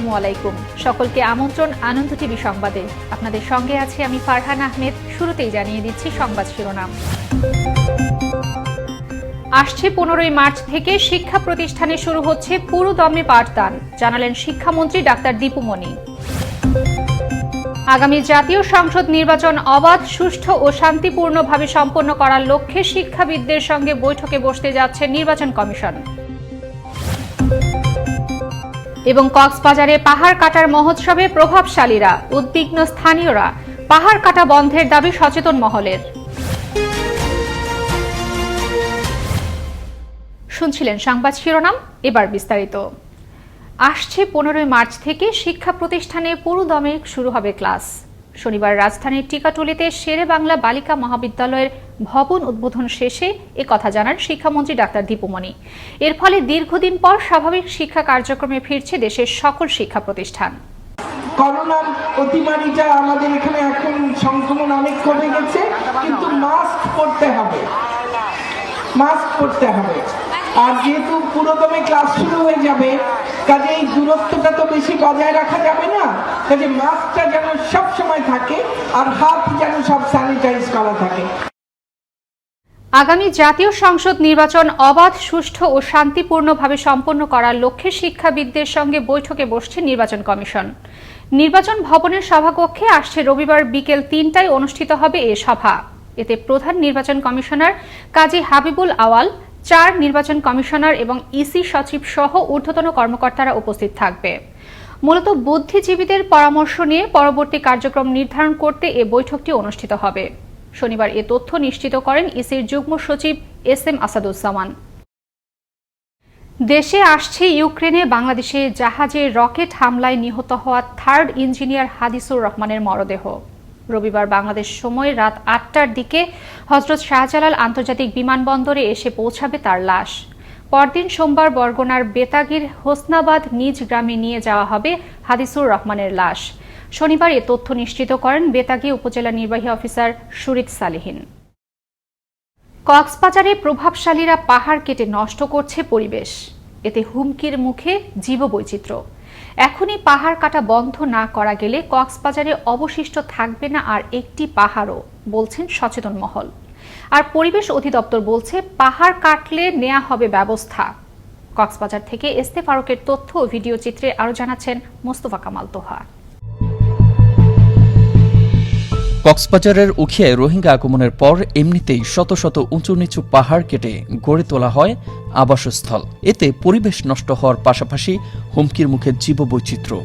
আসসালামু আলাইকুম। সকলকে আমন্ত্রণ আনন্দ টিভি সংবাদে। আপনাদের সঙ্গে আছি আমি ফারহান আহমেদ। শুরুতেই জানিয়ে দিচ্ছি সংবাদ শিরোনাম। আসছে পনেরোই মার্চ থেকে শিক্ষা প্রতিষ্ঠানে শুরু হচ্ছে পুরো দমে পাঠদান, জানালেন শিক্ষামন্ত্রী ডাক্তার দীপুমণি আগামী জাতীয় সংসদ নির্বাচন অবাধ, সুষ্ঠু ও শান্তিপূর্ণভাবে সম্পন্ন করার লক্ষ্যে শিক্ষাবিদদের সঙ্গে বৈঠকে বসতে যাচ্ছে নির্বাচন কমিশন। এবং কক্সবাজারে পাহাড় কাটার মহোৎসবে প্রভাবশালীরা, উদ্বিগ্ন স্থানীয়রা পাহাড় কাটা বন্ধের দাবি সচেতন মহলের। শুনছিলেন সংবাদ শিরোনাম, এবার বিস্তারিত। আসছে পনেরোই মার্চ থেকে শিক্ষা প্রতিষ্ঠানে পুরুদমে শুরু হবে ক্লাস। শনিবার রাজধানীর টিকাটুলিতে শেরে বাংলা বালিকা মহাবিদ্যালয়ের ভবন উদ্বোধন শেষে এ কথা জানান শিক্ষামন্ত্রী ডাক্তার দীপুমণি এর ফলে দীর্ঘদিন পর স্বাভাবিক শিক্ষা কার্যক্রমে ফিরছে দেশের সকল শিক্ষা প্রতিষ্ঠান। করোনার অতিমারিটা আমাদের এখানে এখন সংক্রমণ অনেক কমে গেছে, কিন্তু মাস্ক পরতে হবে। মাস্ক পরতে হবে। আর যেহেতু পুরোদমে ক্লাস শুরু হয়ে যাবে কাজে এই দূরত্বটা তো বেশি বজায় রাখা যাবে না। কাজে মাস্কটা যেন সব সময় থাকে আর হাত যেন সব স্যানিটাইজ করা থাকে। আগামী জাতীয় সংসদ নির্বাচন অবাধ, সুষ্ঠু ও শান্তিপূর্ণভাবে সম্পন্ন করার লক্ষ্যে শিক্ষাবিদদের সঙ্গে বৈঠকে বসছে নির্বাচন কমিশন। নির্বাচন ভবনের সভাকক্ষে আসছে রবিবার বিকেল তিনটায় অনুষ্ঠিত হবে এ সভা। এতে প্রধান নির্বাচন কমিশনার কাজী হাবিবুল আওয়াল চার নির্বাচন কমিশনার এবং ইসি সচিব সহ ঊর্ধ্বতন কর্মকর্তারা উপস্থিত থাকবে। মূলত বুদ্ধিজীবীদের পরামর্শ নিয়ে পরবর্তী কার্যক্রম নির্ধারণ করতে এ বৈঠকটি অনুষ্ঠিত হবে। শনিবার এ তথ্য নিশ্চিত করেন ইসির যুগ্ম সচিব এস এম আসাদুজ্জামান। দেশে আসছে ইউক্রেনে বাংলাদেশে জাহাজে রকেট হামলায় নিহত হওয়া থার্ড ইঞ্জিনিয়ার হাদিসুর রহমানের মরদেহ। রবিবার বাংলাদেশ সময় রাত আটটার দিকে হজরত শাহজালাল আন্তর্জাতিক বিমানবন্দরে এসে পৌঁছাবে তার লাশ। পরদিন সোমবার বরগুনার বেতাগির হোসনাবাদ নিজ গ্রামে নিয়ে যাওয়া হবে হাদিসুর রহমানের লাশ। শনিবার এ তথ্য নিশ্চিত করেন বেতাগী উপজেলা নির্বাহী অফিসার সুরিত সালেহিন। কক্সবাজারে প্রভাবশালীরা পাহাড় কেটে নষ্ট করছে পরিবেশ। এতে হুমকির মুখে জীববৈচিত্র্য। এখনই পাহাড় কাটা বন্ধ না করা গেলে কক্সবাজারে অবশিষ্ট থাকবে না আর একটি পাহাড়ও, বলছেন সচেতন মহল। আর পরিবেশ অধিদপ্তর বলছে পাহাড় কাটলে নেওয়া হবে ব্যবস্থা। কক্সবাজার থেকে এস্তে ফারুকের তথ্য ও ভিডিও চিত্রে আরও জানাচ্ছেন মোস্তফা কামাল তোহা। কক্সবাজারের উখিয়ায় রোহিঙ্গা আগমনের পর এমনিতেই শত শত উঁচু নিচু পাহাড় কেটে গড়ে তোলা হয় আবাসস্থল। এতে পরিবেশ নষ্ট হওয়ার পাশাপাশি হুমকির মুখে জীববৈচিত্র্য।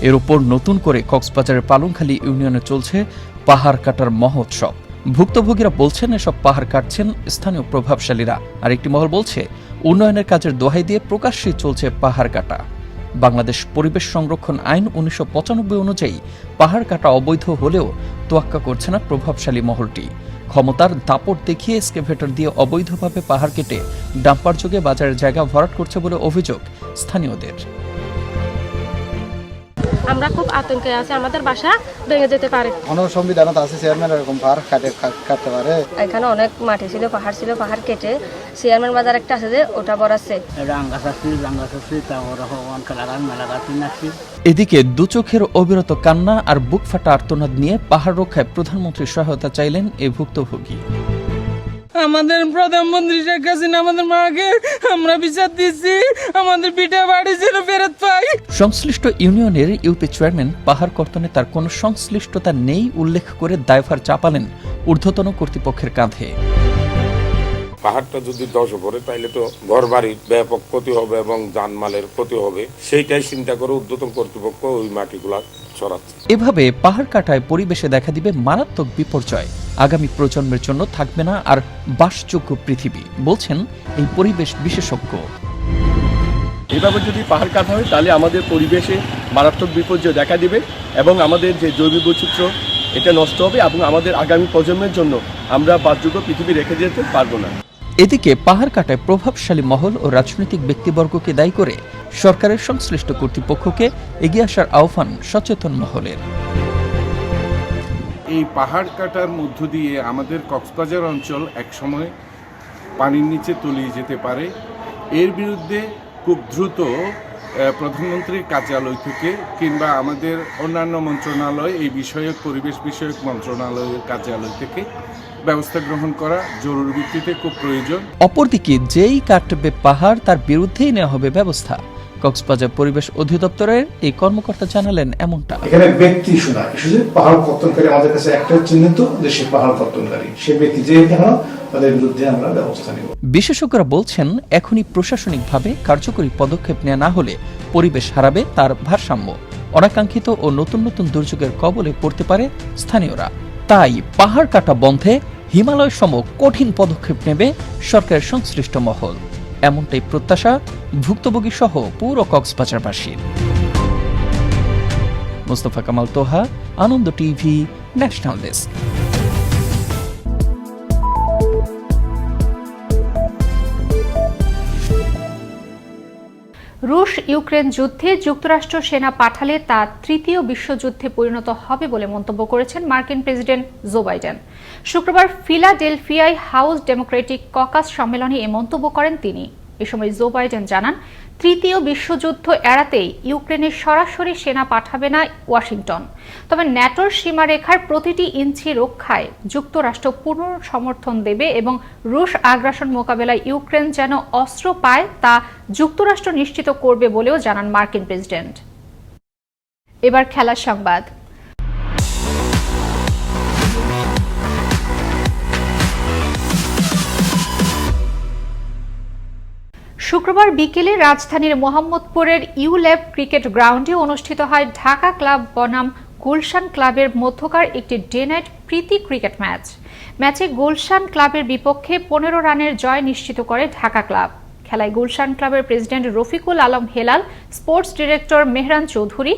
এর উপর নতুন করে কক্সবাজারের পালংখালী ইউনিয়নে চলছে পাহাড় কাটার মহোৎসব। ভুক্তভোগীরা বলছেন, এসব পাহাড় কাটছেন স্থানীয় প্রভাবশালীরা। আর একটি মহল বলছে, উন্নয়নের কাজের দোহাই দিয়ে প্রকাশ্যে চলছে পাহাড় কাটা। বাংলাদেশ পরিবেশ সংরক্ষণ আইন উনিশশো পঁচানব্বই অনুযায়ী পাহাড় কাটা অবৈধ হলেও তোয়াক্কা করছে না প্রভাবশালী মহলটি। ক্ষমতার দাপট দেখিয়ে এসকেভেটর দিয়ে অবৈধভাবে পাহাড় কেটে ডাম্পার যোগে বাজারের জায়গা ভরাট করছে বলে অভিযোগ স্থানীয়দের। আমরা খুব আতঙ্কে আছি আমাদের বাসা ভেঙে যেতে পারে। অনেক সংবিধানত আছে চেয়ারম্যান এরকম পাহাড় কাটে কাটতে পারে। এখানে অনেক মাটি ছিল পাহাড় ছিল পাহাড় কেটে চেয়ারম্যান বাজার একটা আছে যে ওটা নাচছি এদিকে দুচোখের অবিরত কান্না আর বুক ফাটা আর্তনাদ নিয়ে পাহাড় রক্ষায় প্রধানমন্ত্রীর সহায়তা চাইলেন এই ভুক্তভোগী। আমাদের প্রধানমন্ত্রী শেখ হাসিনা, আমাদের মাকে আমরা বিচার দিচ্ছি আমাদের পিঠা বাড়ি যেন ফেরত পাই। সংশ্লিষ্ট ইউনিয়নের ইউপি চেয়ারম্যান পাহাড় কর্তনে তার কোনো সংশ্লিষ্টতা নেই উল্লেখ করে দায়ভার চাপালেন ঊর্ধ্বতন কর্তৃপক্ষের কাঁধে। পাহাড়টা যদি ধসে পড়ে তাইলে তো ঘর বাড়ির ব্যাপক ক্ষতি হবে এবং জানমালের ক্ষতি হবে। সেইটাই চিন্তা করে উদ্যতন কর্তৃপক্ষ ওই মাটিগুলা সরাচ্ছে এভাবে পাহাড় কাটায় পরিবেশে দেখা দিবে মারাত্মক বিপর্যয়। আগামী প্রজন্মের জন্য থাকবে না আর বাসযোগ্য পৃথিবী বলছেন এই পরিবেশ বিশেষজ্ঞ। এভাবে যদি পাহাড় কাটা হয় তাহলে আমাদের পরিবেশে মারাত্মক বিপর্যয় দেখা দিবে এবং আমাদের যে জৈব বৈচিত্র্য এটা নষ্ট হবে এবং আমাদের আগামী প্রজন্মের জন্য আমরা বাসযোগ্য পৃথিবী রেখে যেতে পারব না। এদিকে পাহাড় কাটায় প্রভাবশালী মহল ও রাজনৈতিক ব্যক্তিবর্গকে দায়ী করে সরকারের সংশ্লিষ্ট কর্তৃপক্ষকে এগিয়ে আসার আহ্বান সচেতন মহলের। এই পাহাড় কাটার মধ্য দিয়ে আমাদের কক্সবাজার অঞ্চল একসময় পানির নিচে তলিয়ে যেতে পারে। এর বিরুদ্ধে খুব দ্রুত প্রধানমন্ত্রীর কার্যালয় থেকে কিংবা আমাদের অন্যান্য মন্ত্রণালয়, এই বিষয়ক, পরিবেশ বিষয়ক মন্ত্রণালয়ের কার্যালয় থেকে ব্যবস্থা গ্রহণ করা জরুরি ভিত্তিতে খুব প্রয়োজন। অপরদিকে যেই কাটবে পাহাড় তার বিরুদ্ধেই নেওয়া হবে ব্যবস্থা। কক্সবাজার পরিবেশ অধিদপ্তরের এই কর্মকর্তা জানালেন এমনটা। এখানে ব্যক্তি শোনা শুধু পাহাড় কর্তনকারী আমাদের কাছে একটা চিহ্নিত যে সে পাহাড় কর্তনকারী সে ব্যক্তি যে কেন তাদের বিরুদ্ধে আমরা ব্যবস্থা নিব। বিশেষজ্ঞরা বলছেন এখনই প্রশাসনিকভাবে কার্যকরী পদক্ষেপ নেওয়া না হলে পরিবেশ হারাবে তার ভারসাম্য। অনাকাঙ্ক্ষিত ও নতুন নতুন দুর্যোগের কবলে পড়তে পারে স্থানীয়রা। তাই পাহাড় কাটা বন্ধে হিমালয় সম কঠিন পদক্ষেপ নেবে সরকারের সংশ্লিষ্ট মহল। এমনটাই প্রত্যাশা ভুক্তভোগী সহ পুরো কক্সবাজারবাসীর। Mostafa Kamal Toha, Ananda TV, national desk. রুশ ইউক্রেন যুদ্ধে যুক্তরাষ্ট্র সেনা পাঠালে তা তৃতীয় বিশ্বযুদ্ধে পরিণত হবে বলে মন্তব্য করেছেন মার্কিন প্রেসিডেন্ট জো বাইডেন। শুক্রবার ফিলাডেলফিয়ায় হাউস ডেমোক্রেটিক ককাস সম্মেলনে এ মন্তব্য করেন তিনি। এ সময় জো বাইডেন জানান, তৃতীয় বিশ্বযুদ্ধ এড়াতেই ইউক্রেনে সরাসরি সেনা পাঠাবে না ওয়াশিংটন। তবে ন্যাটোর সীমারেখার প্রতিটি ইঞ্চি রক্ষায় যুক্তরাষ্ট্র পূর্ণ সমর্থন দেবে এবং রুশ আগ্রাসন মোকাবেলায় ইউক্রেন যেন অস্ত্র পায় তা যুক্তরাষ্ট্র নিশ্চিত করবে বলেও জানান মার্কিন প্রেসিডেন্ট। এবার খেলার সংবাদ। শুক্রবার বিকেলে রাজধানীর মোহাম্মদপুরের ইউল্যাব ক্রিকেট গ্রাউন্ডে অনুষ্ঠিত হয় ঢাকা ক্লাব বনাম গুলশান ক্লাবের মধ্যকার একটি ডে নাইট প্রীতি ক্রিকেট ম্যাচ। ম্যাচে গুলশান ক্লাবের বিপক্ষে পনেরো রানের জয় নিশ্চিত করে ঢাকা ক্লাব। খেলায় গুলশান ক্লাবের president Rafiqul Alam Helal, sports director Mehran Chowdhury,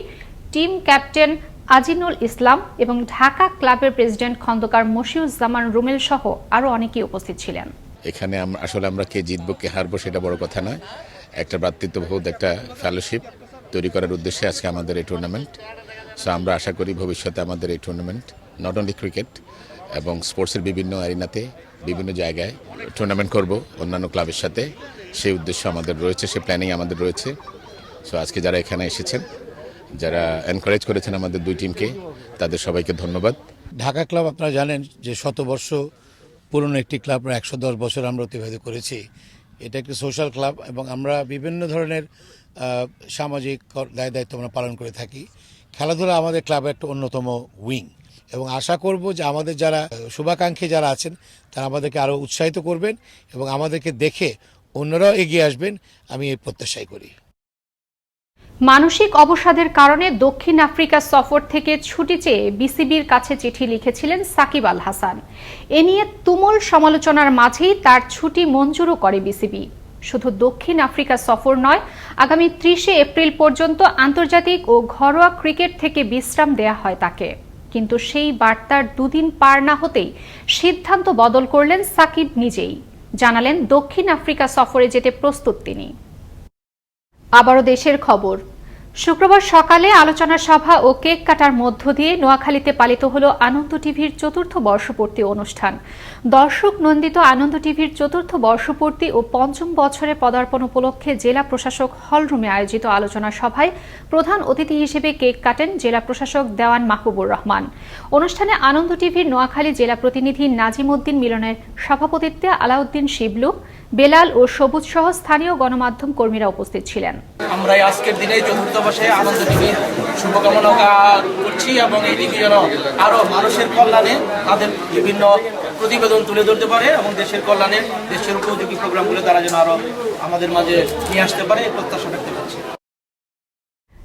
team captain Azinul Islam এবং ঢাকা ক্লাবের প্রেসিডেন্ট খন্দকার মশিউজ্জামান রুমেল সহ আরও অনেকেই উপস্থিত ছিলেন। এখানে আসলে আমরা কে জিতবো, কে হারবো সেটা বড় কথা নয়। একটা ভ্রাতৃত্ববোধ, একটা ফেলোশিপ তৈরি করার উদ্দেশ্যে আজকে আমাদের এই টুর্নামেন্ট সো আমরা আশা করি ভবিষ্যতে আমাদের এই টুর্নামেন্ট নট অনলি ক্রিকেট এবং স্পোর্টসের বিভিন্ন অ্যারিনাতে বিভিন্ন জায়গায় টুর্নামেন্ট করব অন্যান্য ক্লাবের সাথে। সেই উদ্দেশ্য আমাদের রয়েছে সে প্ল্যানিং আমাদের রয়েছে। সো আজকে যারা এখানে এসেছেন, যারা এনকারেজ করেছেন আমাদের দুই টিমকে তাদের সবাইকে ধন্যবাদ। ঢাকা ক্লাব আপনারা জানেন যে শতবর্ষ পুরনো একটি ক্লাব একশো দশ বছর আমরা অতিবাহিত করেছি। এটা একটি সোশ্যাল ক্লাব এবং আমরা বিভিন্ন ধরনের সামাজিক দায় দায়িত্ব আমরা পালন করে থাকি। খেলাধুলা আমাদের ক্লাবের একটা অন্যতম উইং এবং আশা করব যে আমাদের যারা, শুভাকাঙ্ক্ষী যারা আছেন, তারা আমাদেরকে আরও উৎসাহিত করবেন এবং আমাদেরকে দেখে অন্যরাও এগিয়ে আসবেন। আমি এই প্রত্যাশাই করি। মানসিক অবসাদের কারণে দক্ষিণ আফ্রিকা সফর থেকে ছুটি চেয়ে বিসিবির কাছে চিঠি লিখেছিলেন সাকিব আল হাসান। এ নিয়ে তুমুল সমালোচনার মাঝেই তার ছুটি মঞ্জুরও করে বিসিবি। শুধু দক্ষিণ আফ্রিকা সফর নয়, আগামী ত্রিশে এপ্রিল পর্যন্ত আন্তর্জাতিক ও ঘরোয়া ক্রিকেট থেকে বিশ্রাম দেয়া হয় তাকে। কিন্তু সেই বার্তার দুদিন পার না হতেই সিদ্ধান্ত বদল করলেন সাকিব নিজেই। জানালেন দক্ষিণ আফ্রিকা সফরে যেতে প্রস্তুত তিনি। আবারও দেশের খবর। শুক্রবার সকালে আলোচনা সভা ও কেক কাটার মধ্য দিয়ে নোয়াখালীতে পালিত হল আনন্দ টিভির চতুর্থ বর্ষপূর্তি অনুষ্ঠান। দর্শক নন্দিত আনন্দ টিভির চতুর্থ বর্ষপূর্তি ও পঞ্চম বছরে পদার্পণ উপলক্ষে জেলা প্রশাসক হলরুমে আয়োজিত আলোচনা সভায় প্রধান অতিথি হিসেবে কেক কাটেন জেলা প্রশাসক দেওয়ান মাহবুবুর রহমান। অনুষ্ঠানে আনন্দ টিভির নোয়াখালী জেলা প্রতিনিধি নাজিম উদ্দিন মিলনের সভাপতিত্বে আলাউদ্দিন শিবলু বেলাল ও সবুজ সহ স্থানীয় গণমাধ্যম কর্মীরা উপস্থিত ছিলেন। আমরা আজকের দিনে চতুর্থ বসে আনন্দ টিভির শুভকামনা করছি এবং এই টিভি যেন আরও মানুষের কল্যাণে তাদের বিভিন্ন প্রতিবেদন তুলে ধরতে পারে এবং দেশের কল্যাণে দেশের উপযোগী প্রোগ্রামগুলো তারা যেন আরও আমাদের মাঝে নিয়ে আসতে পারে প্রত্যাশা ব্যক্ত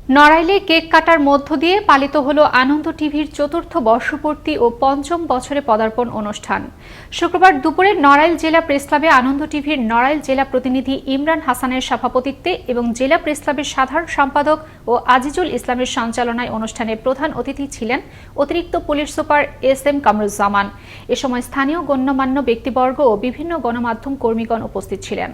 নড়াইলে কেক কাটার মধ্য দিয়ে পালিত হল আনন্দ টিভির চতুর্থ বর্ষপূর্তি ও পঞ্চম বছরে পদার্পণ অনুষ্ঠান। শুক্রবার দুপুরে নড়াইল জেলা প্রেস ক্লাবে আনন্দ টিভির নড়াইল জেলা প্রতিনিধি ইমরান হাসানের সভাপতিত্বে এবং জেলা প্রেস ক্লাবের সাধারণ সম্পাদক ও আজিজুল ইসলামের সঞ্চালনায় অনুষ্ঠানে প্রধান অতিথি ছিলেন অতিরিক্ত police super S M Kamruzzaman. এ সময় স্থানীয় গণ্যমান্য ব্যক্তিবর্গ ও বিভিন্ন গণমাধ্যম কর্মীগণ উপস্থিত ছিলেন।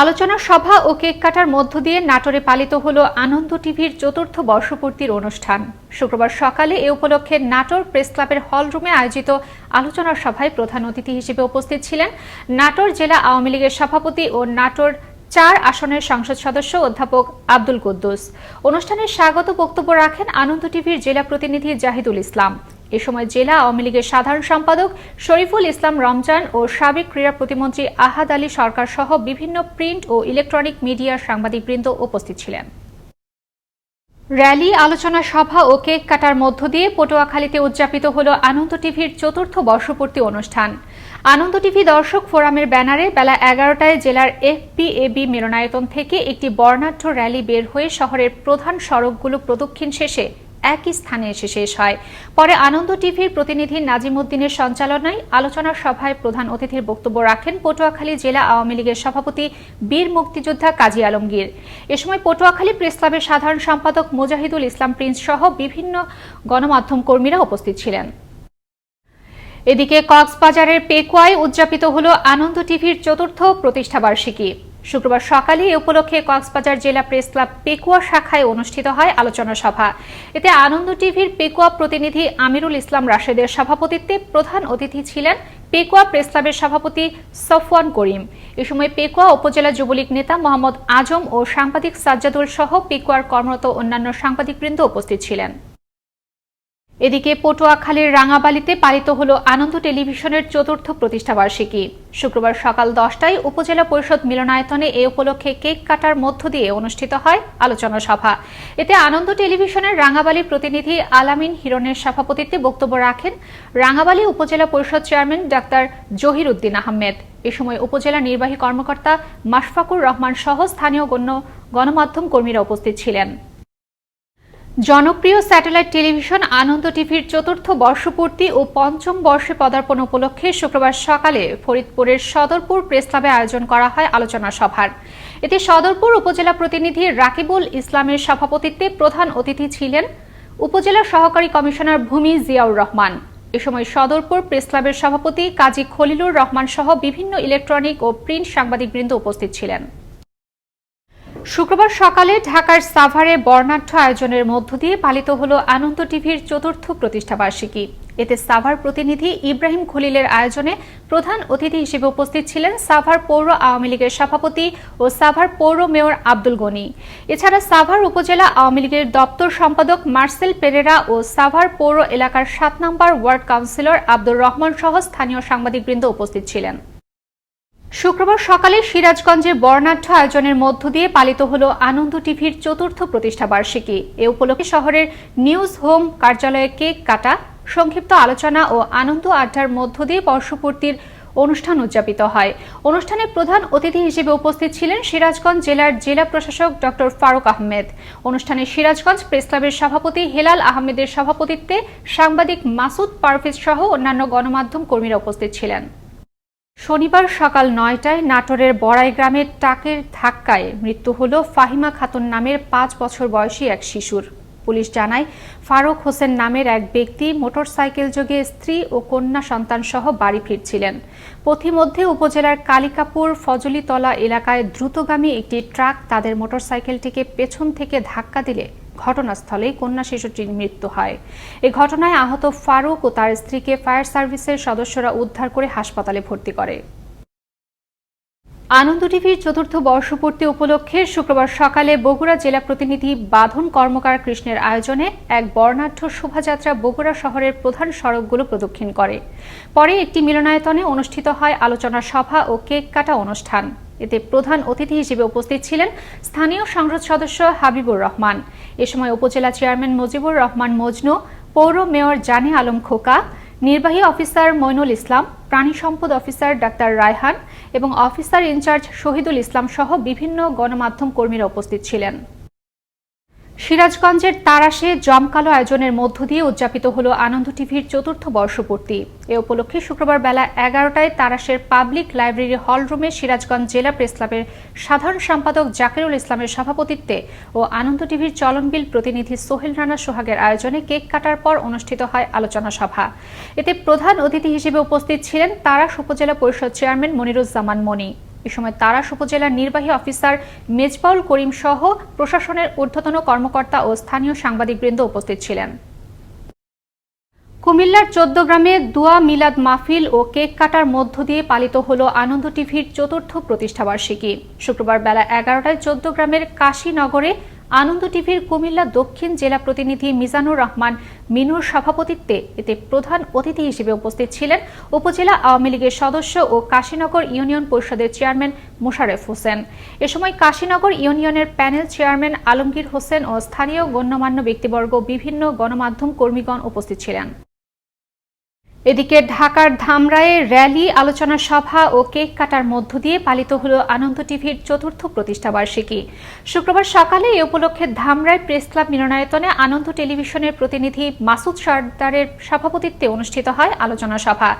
আলোচনা সভা ও কেক কাটার মধ্য দিয়ে নাটোরে পালিত হল আনন্দ টিভির চতুর্থ বর্ষপূর্তির অনুষ্ঠান। শুক্রবার সকালে এ উপলক্ষে নাটোর প্রেস ক্লাবের হল রুমে আয়োজিত আলোচনা সভায় প্রধান অতিথি হিসেবে উপস্থিত ছিলেন নাটোর জেলা আওয়ামী লীগের সভাপতি ও নাটোর চার আসনের সংসদ সদস্য অধ্যাপক আব্দুল কুদ্দুস। অনুষ্ঠানে স্বাগত বক্তব্য রাখেন আনন্দ টিভির জেলা প্রতিনিধি জাহিদুল ইসলাম। এ সময় জেলা আওয়ামী লীগের সাধারণ সম্পাদক শরীফুল ইসলাম রমজান ও সাবেক ক্রীড়া প্রতিমন্ত্রী আহাদ আলী সরকার সহ বিভিন্ন প্রিন্ট ও ইলেকট্রনিক মিডিয়ার সাংবাদিকবৃন্দ উপস্থিত ছিলেন। র্যালি, আলোচনা সভা ও কেক কাটার মধ্য দিয়ে পটুয়াখালীতে উদযাপিত হল আনন্দ টিভির চতুর্থ বর্ষপূর্তি অনুষ্ঠান। আনন্দ টিভি দর্শক ফোরামের ব্যানারে বেলা এগারোটায় জেলার এফপিএবি মিলনায়তন থেকে একটি বর্ণাঢ্য র্যালি বের হয়ে শহরের প্রধান সড়কগুলো প্রদক্ষিণ শেষে একই স্থানে এসে শেষ হয়। পরে আনন্দ টিভির প্রতিনিধি নাজিম উদ্দিনের সঞ্চালনায় আলোচনা সভায় প্রধান অতিথির বক্তব্য রাখেন পটুয়াখালী জেলা আওয়ামী লীগের সভাপতি বীর মুক্তিযোদ্ধা কাজী আলমগীর। এ সময় পটুয়াখালী প্রেস ক্লাবের সাধারণ সম্পাদক মুজাহিদুল ইসলাম প্রিন্স সহ বিভিন্ন গণমাধ্যম কর্মীরা উপস্থিত ছিলেন। এদিকে কক্সবাজারের পেকুয়ায় উদযাপিত হল আনন্দ টিভির চতুর্থ প্রতিষ্ঠাবার্ষিকী। শুক্রবার সকালে এ উপলক্ষে কক্সবাজার জেলা প্রেস ক্লাব পেকুয়া শাখায় অনুষ্ঠিত হয় আলোচনা সভা। এতে আনন্দ টিভির পেকুয়া প্রতিনিধি আমিরুল ইসলাম রাশেদের সভাপতিত্বে প্রধান অতিথি ছিলেন পেকুয়া প্রেস ক্লাবের সভাপতি সফওয়ান করিম। এ সময় পেকুয়া উপজেলা যুবলীগ নেতা মোহাম্মদ আজম ও সাংবাদিক সাজ্জাদুল সহ পেকুয়ার কর্মরত অন্যান্য সাংবাদিকবৃন্দ উপস্থিত ছিলেন। এদিকে পটুয়াখালীর রাঙাবালিতে পালিত হল আনন্দ টেলিভিশনের চতুর্থ প্রতিষ্ঠাবার্ষিকী শুক্রবার সকাল দশটায় উপজেলা পরিষদ মিলনায়তনে এ উপলক্ষে কেক কাটার মধ্য দিয়ে অনুষ্ঠিত হয় আলোচনা সভা। এতে আনন্দ টেলিভিশনের রাঙাবালি প্রতিনিধি আলামিন হিরণের সভাপতিত্বে বক্তব্য রাখেন রাঙাবালি উপজেলা পরিষদ চেয়ারম্যান ডাক্তার জহির উদ্দিন আহমেদ। এ সময় উপজেলা নির্বাহী কর্মকর্তা মাশফাকুর রহমান সহ স্থানীয় গণ্য গণমাধ্যম কর্মীরা উপস্থিত ছিলেন। জনপ্রিয় স্যাটেলাইট টেলিভিশন আনন্দ টিভির চতুর্থ বর্ষপূর্তি ও পঞ্চম বর্ষে পদার্পণ উপলক্ষে শুক্রবার সকালে ফরিদপুরের সদরপুর প্রেস ক্লাবে আয়োজন করা হয় আলোচনা সভার। এতে সদরপুর উপজেলা প্রতিনিধি রাকিবুল ইসলামের সভাপতিত্বে প্রধান অতিথি ছিলেন উপজেলা সহকারী কমিশনার ভূমি জিয়াউর রহমান। এ সময় সদরপুর প্রেস ক্লাবের সভাপতি কাজী খলিলুর রহমান সহ বিভিন্ন ইলেকট্রনিক ও প্রিন্ট সাংবাদিকবৃন্দ উপস্থিত ছিলেন। শুক্রবার সকালে ঢাকার সাভারে বর্ণাঢ্য আয়োজনের মধ্য দিয়ে পালিত হল আনন্দ টিভির চতুর্থ প্রতিষ্ঠাবার্ষিকী এতে সাভার প্রতিনিধি ইব্রাহিম খলিলের আয়োজনে প্রধান অতিথি হিসেবে উপস্থিত ছিলেন সাভার পৌর আওয়ামী লীগের সভাপতি ও সাভার পৌর মেয়র আব্দুল গনি। এছাড়া সাভার উপজেলা আওয়ামী লীগের দপ্তর সম্পাদক মার্সেল পেরেরা ও সাভার পৌর এলাকার সাত number ward councillor Abdur Rahman সহ স্থানীয় সাংবাদিকবৃন্দ উপস্থিত ছিলেন। শুক্রবার সকালে সিরাজগঞ্জে বর্ণাঢ্য আয়োজনের মধ্য দিয়ে পালিত হল আনন্দ টিভির চতুর্থ প্রতিষ্ঠাবার্ষিকী এ উপলক্ষে শহরের নিউজ হোম কার্যালয়ে কেক কাটা, সংক্ষিপ্ত আলোচনা ও আনন্দ আড্ডার মধ্য দিয়ে বর্ষপূর্তির অনুষ্ঠান উদযাপিত হয়। অনুষ্ঠানে প্রধান অতিথি হিসেবে উপস্থিত ছিলেন সিরাজগঞ্জ জেলার জেলা প্রশাসক ডক্টর ফারুক আহমেদ। অনুষ্ঠানে সিরাজগঞ্জ প্রেস ক্লাবের সভাপতি হেলাল আহমেদের সভাপতিত্বে সাংবাদিক মাসুদ পারভেজ সহ অন্যান্য গণমাধ্যম কর্মীরা উপস্থিত ছিলেন। শনিবার সকাল নয়টায় নাটোরের বড়াই গ্রামের টাকের ধাক্কায় মৃত্যু হল ফাহিমা খাতুন নামের পাঁচ বছর বয়সী এক শিশুর। পুলিশ জানায়, ফারুক হোসেন নামের এক ব্যক্তি মোটরসাইকেল যোগে স্ত্রী ও কন্যা সন্তান সহ বাড়ি ফিরছিলেন। পথিমধ্যে উপজেলার কালিকাপুর ফজলিতলা এলাকায় দ্রুতগামী একটি ট্রাক তাদের মোটরসাইকেলটিকে পেছন থেকে ধাক্কা দিলে ঘটনাস্থলেই কন্যা শিশুটির মৃত্যু হয়। এ ঘটনায় আহত ফারুক ও তার স্ত্রীকে ফায়ার সার্ভিসের সদস্যরা উদ্ধার করে হাসপাতালে ভর্তি করে। আনন্দ টিভির চতুর্থ বর্ষপূর্তি উপলক্ষে শুক্রবার সকালে বগুড়া জেলা প্রতিনিধি বাঁধন কর্মকার কৃষ্ণের আয়োজনে এক বর্ণাঢ্য শোভাযাত্রা বগুড়া শহরের প্রধান সড়কগুলো প্রদক্ষিণ করে। পরে একটি মিলনায়তনে অনুষ্ঠিত হয় আলোচনা সভা ও কেক কাটা অনুষ্ঠান। এতে প্রধান অতিথি হিসেবে উপস্থিত ছিলেন স্থানীয় সংসদ সদস্য হাবিবুর রহমান। এ সময় উপজেলা চেয়ারম্যান মুজিবুর রহমান মজনু, পৌর মেয়র জানে আলম খোকা, নির্বাহী অফিসার মইনুল ইসলাম, প্রাণী সম্পদ অফিসার ডাক্তার রায়হান এবং অফিসার ইনচার্জ শহীদুল ইসলাম সহ বিভিন্ন গণমাধ্যম কর্মীরা উপস্থিত ছিলেন। সিরাজগঞ্জের তারাশে জমকালো আয়োজনের মধ্য দিয়ে উদযাপিত হল আনন্দ টিভির চতুর্থ বর্ষপূর্তি। এ উপলক্ষে শুক্রবার বেলা এগারোটায় তারাশের পাবলিক লাইব্রেরি হল রুমে সিরাজগঞ্জ জেলা প্রেস ক্লাবের সাধারণ সম্পাদক জাকিরুল ইসলামের সভাপতিত্বে ও আনন্দ টিভির চলনবিল প্রতিনিধি সোহেল রানা সোহাগের আয়োজনে কেক কাটার পর অনুষ্ঠিত হয় আলোচনা সভা। এতে প্রধান অতিথি হিসেবে উপস্থিত ছিলেন তারাশ উপজেলা পরিষদ চেয়ারম্যান মনিরুজ্জামান মনি এ সময় তারাস উপজেলার নির্বাহী অফিসার মেজবাউল করিম সহ প্রশাসনের ঊর্ধ্বতন কর্মকর্তা ও স্থানীয় সাংবাদিকবৃন্দ উপস্থিত ছিলেন। কুমিল্লার চোদ্দ গ্রামে দুয়া মিলাদ মাহফিল ও কেক কাটার মধ্য দিয়ে পালিত হল আনন্দ টিভির চতুর্থ প্রতিষ্ঠাবার্ষিকী। শুক্রবার বেলা এগারোটায় চোদ্দ গ্রামের কাশীনগরে আনন্দ টিভির কুমিল্লা দক্ষিণ জেলা প্রতিনিধি মিজানুর রহমান মিনুর সভাপতিত্বে এতে প্রধান অতিথি হিসেবে উপস্থিত ছিলেন উপজেলা আওয়ামী লীগের সদস্য ও কাশীনগর ইউনিয়ন পরিষদের চেয়ারম্যান মোশারেফ হোসেন। এ সময় কাশীনগর ইউনিয়নের প্যানেল চেয়ারম্যান আলমগীর হোসেন ও স্থানীয় গণ্যমান্য ব্যক্তিবর্গ, বিভিন্ন গণমাধ্যম কর্মীগণ উপস্থিত ছিলেন। এদিকে ঢাকার ধামরায়ে র্যালি, আলোচনা সভা ও কেক কাটার মধ্য দিয়ে পালিত হল আনন্দ টিভির চতুর্থ প্রতিষ্ঠাবার্ষিকী। শুক্রবার সকালে এ উপলক্ষে ধামরাই প্রেস ক্লাব মিলনায়তনে আনন্দ টেলিভিশনের প্রতিনিধি মাসুদ সর্দারের সভাপতিত্বে অনুষ্ঠিত হয় আলোচনা সভা।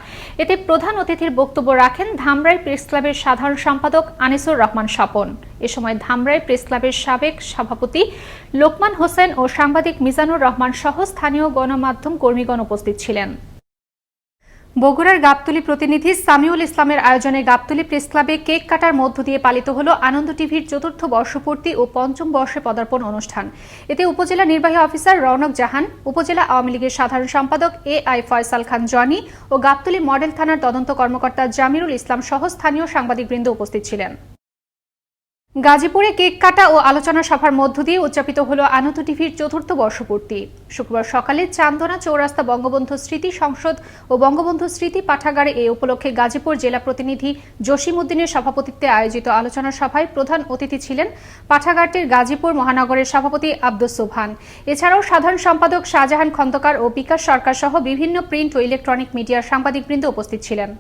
এতে প্রধান অতিথির বক্তব্য রাখেন ধামরাই প্রেস ক্লাবের সাধারণ সম্পাদক আনিসুর রহমান স্বপন। এ সময় ধামরাই প্রেস ক্লাবের সাবেক সভাপতি লোকমান হোসেন ও সাংবাদিক মিজানুর রহমান সহ স্থানীয় গণমাধ্যম কর্মীগণ উপস্থিত ছিলেন। বগুড়ার গাবতলি প্রতিনিধি সামিউল ইসলামের আয়োজনে গাবতলি প্রেস ক্লাবে কেক কাটার মধ্য দিয়ে পালিত হল আনন্দ টিভির চতুর্থ বর্ষপূর্তি ও পঞ্চম বর্ষে পদার্পণ অনুষ্ঠান। এতে উপজেলা নির্বাহী অফিসার রৌনক জাহান, উপজেলা আওয়ামী লীগের সাধারণ সম্পাদক এ আই ফয়সাল খান জনি ও গাবতলি মডেল থানার তদন্ত কর্মকর্তা জামিরুল ইসলাম সহ স্থানীয় সাংবাদিকবৃন্দ উপস্থিত ছিলেন। গাজীপুরে কেক কাটা ও আলোচনা সভার মধ্য দিয়ে উদযাপিত হল আনন্দ টিভির চতুর্থ বর্ষপূর্তি। শুক্রবার সকালে চান্দনা চৌরাস্তা বঙ্গবন্ধু স্মৃতি সংসদ ও বঙ্গবন্ধু স্মৃতি পাঠাগারে এ উপলক্ষে গাজীপুর জেলা প্রতিনিধি জসিম উদ্দিনের সভাপতিত্বে আয়োজিত আলোচনা সভায় প্রধান অতিথি ছিলেন পাঠাগারটির গাজীপুর মহানগরের সভাপতি আব্দুস সোভান এছাড়াও সাধারণ সম্পাদক শাহজাহান খন্দকার ও বিকাশ সরকার সহ বিভিন্ন প্রিন্ট ও ইলেকট্রনিক মিডিয়ার সাংবাদিকবৃন্দ উপস্থিত ছিলেন।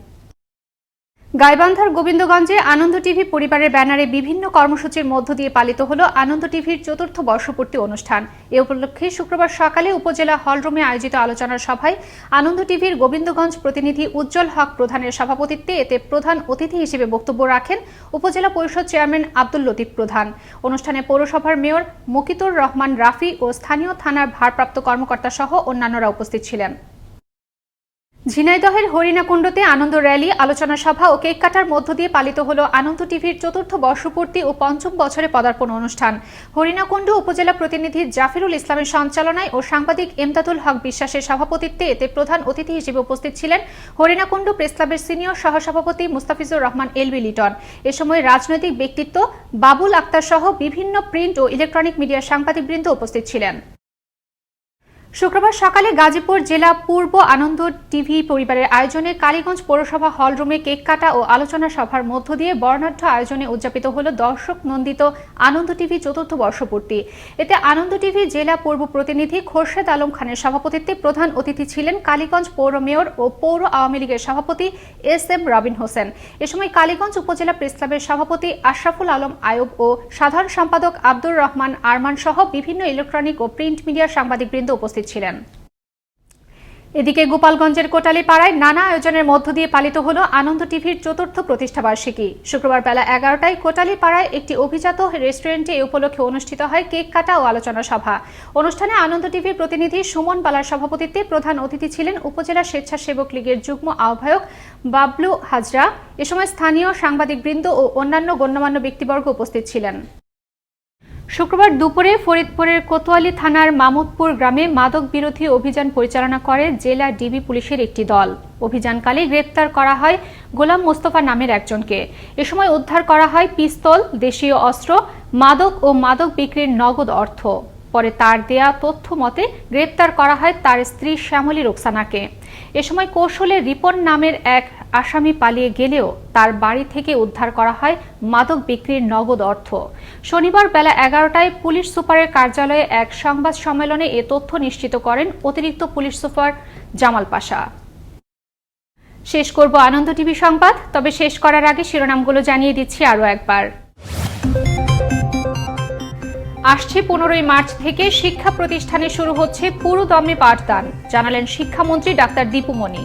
গাইবান্ধার গোবিন্দগঞ্জে আনন্দ টিভি পরিবারের ব্যানারে বিভিন্ন কর্মসূচির মধ্য দিয়ে পালিত হল আনন্দ টিভির চতুর্থ বর্ষপূর্তি অনুষ্ঠান। এ উপলক্ষে শুক্রবার সকালে উপজেলা হলরুমে আয়োজিত আলোচনার সভায় আনন্দ টিভির গোবিন্দগঞ্জ প্রতিনিধি উজ্জ্বল হক প্রধানের সভাপতিত্বে এতে প্রধান অতিথি হিসেবে বক্তব্য রাখেন উপজেলা পরিষদ চেয়ারম্যান আব্দুল লতিফ প্রধান। অনুষ্ঠানে পৌরসভার মেয়র মকিতুর রহমান রাফি ও স্থানীয় থানার ভারপ্রাপ্ত কর্মকর্তা সহ অন্যান্যরা উপস্থিত ছিলেন। ঝিনাইদহের হরিণাকুণ্ডতে আনন্দ র্যালি, আলোচনা সভা ও কেক কাটার মধ্য দিয়ে পালিত হল আনন্দ টিভির চতুর্থ বর্ষপূর্তি ও পঞ্চম বছরে পদার্পণ অনুষ্ঠান। হরিণাকুণ্ড উপজেলা প্রতিনিধি জাফিরুল ইসলামের সঞ্চালনায় ও সাংবাদিক এমদাদুল হক বিশ্বাসের সভাপতিত্বে এতে প্রধান অতিথি হিসেবে উপস্থিত ছিলেন হরিণাকুণ্ড প্রেস ক্লাবের সিনিয়র সহসভাপতি মুস্তাফিজুর রহমান, এলবি লিটন। এ সময় রাজনৈতিক ব্যক্তিত্ব বাবুল আক্তার সহ বিভিন্ন প্রিন্ট ও ইলেকট্রনিক মিডিয়ার সাংবাদিকবৃন্দ উপস্থিত ছিলেন। শুক্রবার সকালে গাজীপুর জেলা পূর্ব আনন্দ টিভি পরিবারের আয়োজনে কালীগঞ্জ পৌরসভা হলরুমে কেক কাটা ও আলোচনা সভার মধ্য দিয়ে বর্ণাঢ্য আয়োজনে উদযাপিত হল দর্শক নন্দিত আনন্দ টিভি চতুর্থ বর্ষপূর্তি। এতে আনন্দ টিভি জেলা পূর্ব প্রতিনিধি খোরশেদ আলম খানের সভাপতিত্বে প্রধান অতিথি ছিলেন কালীগঞ্জ পৌর মেয়র ও পৌর আওয়ামী লীগের সভাপতি এস এম রবিন হোসেন। এ সময় কালীগঞ্জ উপজেলা প্রেস ক্লাবের সভাপতি আশরাফুল আলম আয়ুব ও সাধারণ সম্পাদক আব্দুর রহমান আরমান সহ বিভিন্ন ইলেকট্রনিক ও প্রিন্ট মিডিয়ার সাংবাদিকবৃন্দ উপস্থিত ছিলেন। এদিকে গোপালগঞ্জের কোটালী পাড়ায় নানা আয়োজনের মধ্য দিয়ে পালিত হল আনন্দ টিভির চতুর্থ প্রতিষ্ঠাবার্ষিকী শুক্রবার বেলা এগারোটায় কোটালী পাড়ায় একটি অভিজাত রেস্টুরেন্টে এ উপলক্ষে অনুষ্ঠিত হয় কেক কাটা ও আলোচনা সভা। অনুষ্ঠানে আনন্দ টিভির প্রতিনিধি সুমন বালার সভাপতিত্বে প্রধান অতিথি ছিলেন উপজেলা স্বেচ্ছাসেবক লীগের যুগ্ম আহ্বায়ক বাবলু হাজরা। এ সময় স্থানীয় সাংবাদিকবৃন্দ ও অন্যান্য গণ্যমান্য ব্যক্তিবর্গ উপস্থিত ছিলেন। শুক্রবার দুপুরে ফরিদপুরের কোতোয়ালি থানার মামুদপুর গ্রামে মাদক বিরোধী অভিযান পরিচালনা করে জেলা ডিবি পুলিশের একটি দল। অভিযানকালে গ্রেপ্তার করা হয় গোলাম মোস্তফা নামের একজনকে। এ সময় উদ্ধার করা হয় পিস্তল, দেশীয় অস্ত্র, মাদক ও মাদক বিক্রির নগদ অর্থ। পরে তার দেয়া তথ্য মতে গ্রেপ্তার করা হয় তার স্ত্রী শ্যামলী রোকসানাকে। এ সময় কৌশলে রিপন নামের এক আসামি পালিয়ে গেলেও তার বাড়ি থেকে উদ্ধার করা হয় মাদক বিক্রির নগদ অর্থ। শনিবার বেলা এগারোটায় পুলিশ সুপারের কার্যালয়ে এক সংবাদ সম্মেলনে এ তথ্য নিশ্চিত করেন অতিরিক্ত পুলিশ সুপার জামাল পাশা। শেষ করব আনন্দ টিভি সংবাদ, তবে শেষ করার আগে শিরোনামগুলো জানিয়ে দিচ্ছি আরও একবার। আসছে পনেরোই মার্চ থেকে শিক্ষা প্রতিষ্ঠানে শুরু হচ্ছে পুরো দমে পাঠদান, জানালেন শিক্ষামন্ত্রী ডাক্তার দীপুমণি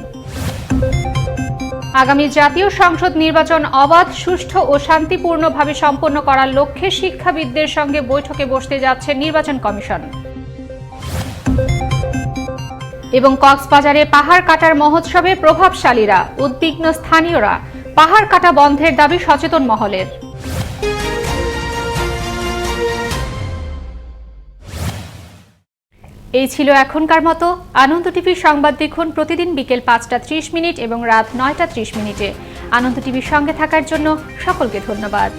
আগামী জাতীয় সংসদ নির্বাচন অবাধ, সুষ্ঠু ও শান্তিপূর্ণভাবে সম্পন্ন করার লক্ষ্যে শিক্ষাবিদদের সঙ্গে বৈঠকে বসতে যাচ্ছে নির্বাচন কমিশন। এবং কক্সবাজারে পাহাড় কাটার মহোৎসবে প্রভাবশালীরা, উদ্বিগ্ন স্থানীয়রা, পাহাড় কাটা বন্ধের দাবি সচেতন মহলের। এই ছিল এখনকার মতো। আনন্দ টিভির সংবাদ দেখুন প্রতিদিন বিকেল পাঁচটা ত্রিশ মিনিট এবং রাত নয়টা ত্রিশ মিনিটে। আনন্দ টিভির সঙ্গে থাকার জন্য সকলকে ধন্যবাদ।